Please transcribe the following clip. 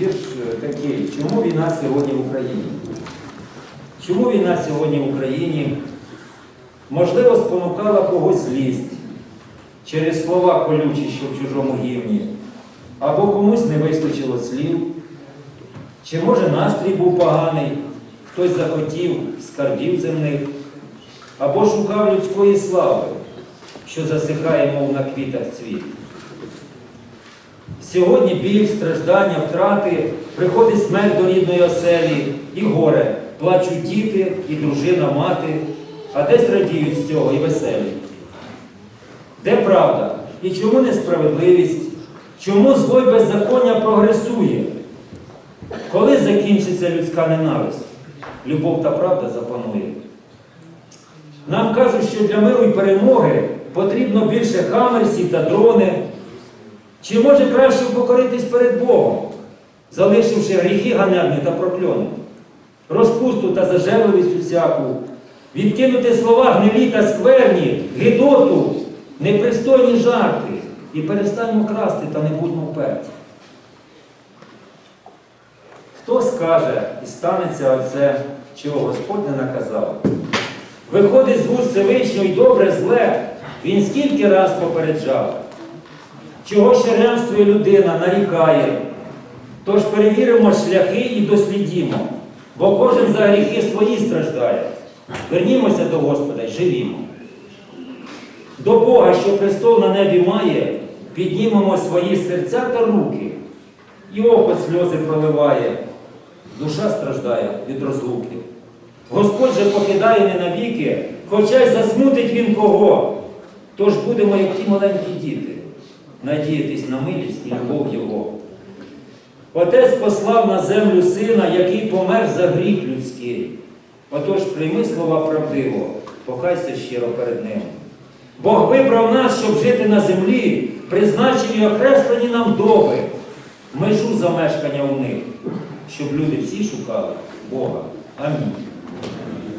вірш е, такий. Чому війна сьогодні в Україні? Чому війна сьогодні в Україні? Можливо, спонукала когось злість через слова колючі, що в чужому гівні, або комусь не вистачило слів. Чи може настрій був поганий, хтось захотів скарбів земних, або шукав людської слави, що засихає, мов на квітах цвіт. Сьогодні біль, страждання, втрати, приходить смерть до рідної оселі і горе, плачуть діти і дружина, мати, а десь радіють з цього і веселі. Де правда? І чому несправедливість? Чому зло беззаконня прогресує? Коли закінчиться людська ненависть? Любов та правда запанує. Нам кажуть, що для миру і перемоги потрібно більше хамерсів та дрони. Чи може краще покоритись перед Богом, залишивши гріхи ганебні та прокльони, розпусту та зажерливість усяку, відкинути слова гнилі та скверні, гидоту, непристойні жарти і перестаньмо красти та не будьмо вперті. Хто скаже і станеться оце, чого Господь не наказав? Виходить з вуст Всевишнього і добре зле, він скільки раз попереджав. Чого ще людина, нарікає. Тож перевіримо шляхи і дослідімо, бо кожен за гріхи свої страждає. Вернімося до Господа й живімо. До Бога, що престол на небі має, піднімемо свої серця та руки, і око сльози проливає, душа страждає від розлуки. Господь же покидає не навіки, хоча й засмутить він кого. Тож будемо, як ті маленькі діти, надіятись на милість і любов Його. Отець послав на землю сина, який помер за гріх людський. Отож прийми слова правдиво, покайся щиро перед ним. Бог вибрав нас, щоб жити на землі, призначені окреслені нам доби, межу замешкання у них, щоб люди всі шукали Бога. Амінь.